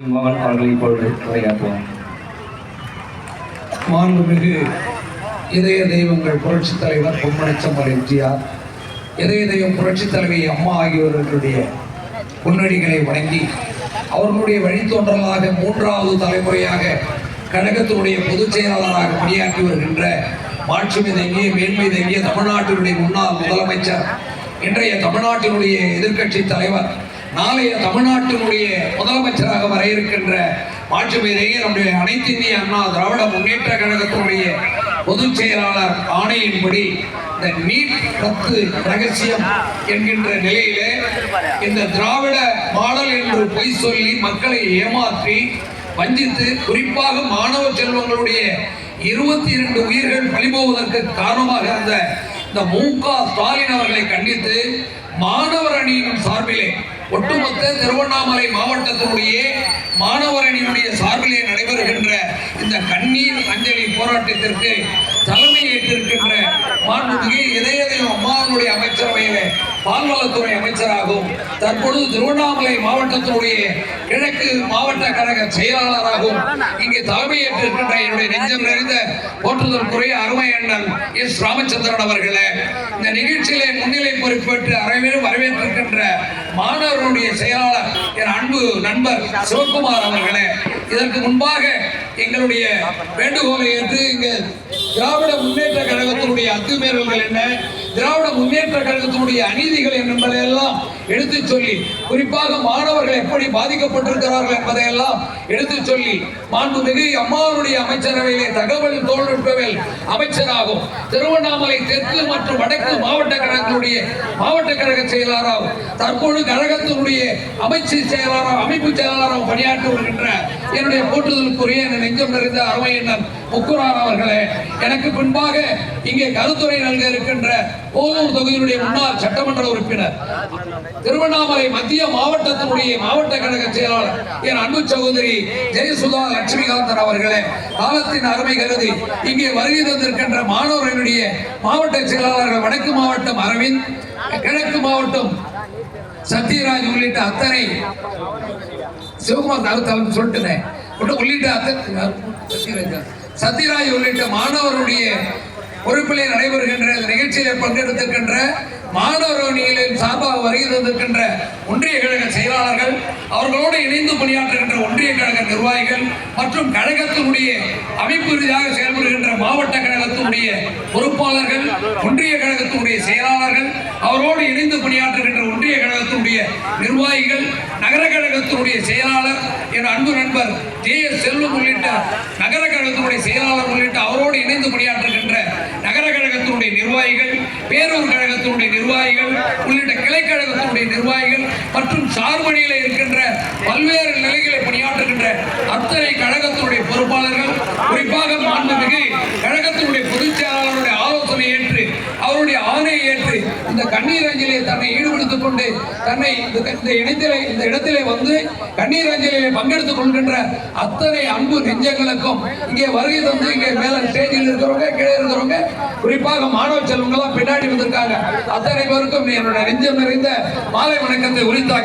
மகன் அவர்கள் இப்பொழுது உரையாற்றுவார் மாண்புமிகு இதய தெய்வங்கள் புரட்சித் தலைவர் பொம்மனச்சம்பர் எம்ஜிஆர் இதய தெய்வம் புரட்சித் தலைவி அம்மா ஆகியோர்களுடைய முன்னணிகளை வணங்கி அவர்களுடைய வழித்தோன்றலாக மூன்றாவது தலைமுறையாக கழகத்தினுடைய பொதுச் செயலாளராக பணியாற்றி வருகின்ற மாட்சிமை தங்கிய மேன்மை தங்கிய தமிழ்நாட்டினுடைய முன்னாள் முதலமைச்சர் இன்றைய தமிழ்நாட்டினுடைய எதிர்க்கட்சி தலைவர் நாளைய தமிழ்நாட்டினுடைய முதலமைச்சராக வர இருக்கின்ற மாற்றுமீதையே நம்முடைய அனைத்து இந்திய அண்ணா திராவிட முன்னேற்ற கழகத்தினுடைய பொதுச் செயலாளர் ஆணையின்படி இந்த நீட் ரத்து ரகசியம் என்கின்ற நிலையிலே இந்த திராவிட மாடல் என்று பொய் சொல்லி மக்களை ஏமாற்றி வஞ்சித்து குறிப்பாக மாணவ செல்வங்களுடைய இருபத்தி இரண்டு உயிர்கள் பழிபோவதற்கு காரணமாக இருந்த இந்த மு க ஸ்டாலின் அவர்களை கண்டித்து மாணவர் அணியின் சார்பிலே ஒட்டுமொத்த திருவண்ணாமலை மாவட்டத்தினுடைய மாணவர் சார்பிலே நடைபெறுகின்ற இந்த கண்ணீர் அஞ்சலி போராட்டத்திற்கு தலைமை ஏற்றிருக்கின்ற மாண்புமிகு இதயதயம் அம்மாவனுடைய அமைச்சரவையிலே பால்வளத்துறை அமைச்சராகவும் தற்பொழுது திருவண்ணாமலை மாவட்டத்தினுடைய கிழக்கு மாவட்ட கழக செயலாளராகவும் இங்கே தலைமையேற்றிருக்கின்ற என்னுடைய நெஞ்சம் நிறைந்த போற்றுதற்குரிய அருமை அண்ணன் எஸ். ராமச்சந்திரன் அவர்களே இந்த நிகழ்ச்சியிலே முன்னிலை பொறுப்பேற்று அனைவரும் வரவேற்றிருக்கின்ற மாணவர்களுடைய செயலாளர் என் அன்பு நண்பர் சிவகுமார் அவர்களே இதற்கு முன்பாக எங்களுடைய வேண்டுகோளை ஏற்று இங்கே திராவிட முன்னேற்ற கழகத்தினுடைய அத்துமீறல்கள் என்ன திராவிட முன்னேற்ற கழகத்தினுடைய அநீதிகள் என்ன என்பதையெல்லாம் எடுத்துச் சொல்லி குறிப்பாக மாணவர்கள் எப்படி பாதிக்கப்பட்டிருக்கிறார்கள் என்பதையெல்லாம் எடுத்துச் சொல்லி மாண்புமிகு அம்மாவுடைய அமைச்சரவையிலே தகவல் தொழில்நுட்பவியல் அமைச்சராகும் திருவண்ணாமலை தெற்கு மற்றும் வடக்கு மாவட்ட கழகத்தினுடைய மாவட்ட கழக செயலாளராகும் தற்போது கழகத்தினுடைய அமைச்சு செயலாளர் அமைப்பு செயலாளராக பணியாற்றி வருகின்ற என்னுடைய போற்றுதலுக்குரிய நெஞ்சம் நிறைந்த அருமையண்ணன் முக்குரார் அவர்களே எனக்கு பின்பாக இங்கே கருத்துரை நல்க இருக்கின்ற போலூர் தொகுதியினுடைய முன்னாள் சட்டமன்ற உறுப்பினர். திருவண்ணாமலை மத்திய மாவட்டத்தினுடைய மாவட்ட கழக செயலாளர் என் அன்பு சகோதரி ஜெயசுதா லட்சுமிகாந்தன் அவர்களே காலத்தின் அருமை கருதி இங்கே வருகை தந்திருக்கின்ற மாணவர்களுடைய மாவட்ட செயலாளர்கள் வடக்கு மாவட்டம் அரவிந்த் கிழக்கு மாவட்டம் சத்யராஜ் உள்ளிட்ட அத்தனை சிவகுமார் தகுத்தாலும் சொல்லிட்டுனேன் உள்ளிட்ட அத்தனை சத்யராஜ் சத்யராஜ் உள்ளிட்ட மாணவருடைய பொறுப்பிலே நடைபெறுகின்ற நிகழ்ச்சியிலே பங்கெடுத்திருக்கின்ற மாணவர் அணிகளின் சார்பாக வருகை தந்திருக்கின்ற ஒன்றிய கழக செயலாளர்கள் அவர்களோடு இணைந்து பணியாற்றுகின்ற ஒன்றிய கழக நிர்வாகிகள் மற்றும் கழகத்தினுடைய அமைப்பு ரீதியாக செயல்படுகின்ற மாவட்ட கழகத்தினுடைய பொறுப்பாளர்கள் ஒன்றிய கழகத்தினுடைய செயலாளர்கள் அவரோடு இணைந்து பணியாற்றுகின்ற ஒன்றிய கழகத்தினுடைய நிர்வாகிகள் நகர கழகத்தினுடைய செயலாளர் என் அன்பு நண்பர் ஜே எஸ் செல்வம் உள்ளிட்ட நகர கழகத்தினுடைய செயலாளர் உள்ளிட்ட அவரோடு இணைந்து பணியாற்றுகின்ற நகர கழகத்தினுடைய நிர்வாகிகள் பேரூர் கழகத்தினுடைய நிர்வாகிகள் உள்ளிட்ட கிளைக்கழகத்தினுடைய நிர்வாகிகள் மற்றும் சார்பணியில் இருக்கின்ற பல்வேறு நிலைகளை பணியாற்றுகின்ற அத்தனை கழகத்தினுடைய பொறுப்பாளர்கள் குறிப்பாக மாண்புமிகு கழகத்தினுடைய பொதுச் செயலாளருடைய ஆலோசனை ஏற்று அவருடைய ஆணையை ஏற்று இந்த கண்ணீர் அஞ்சலியை தன்னை ஈடுபடுத்திக் கொண்டு தன்னை இந்த இடத்திலே இந்த இடத்திலே வந்து கண்ணீர் அஞ்சலியை பங்கெடுத்துக் கொள்கின்ற அத்தனை அன்பு நெஞ்சங்களுக்கும் இங்கே வருகை தந்து இங்கே மேல ஸ்டேஜில் இருக்கிறவங்க கீழே இருக்கிறவங்க குறிப்பாக மாணவ செல்வங்களாம் பின்னாடி வந்திருக்காங்க. அத்தனை பேருக்கும் என்னோட நெஞ்சம் நிறைந்த மாலை வணக்கத்தை உரித்தாக்கி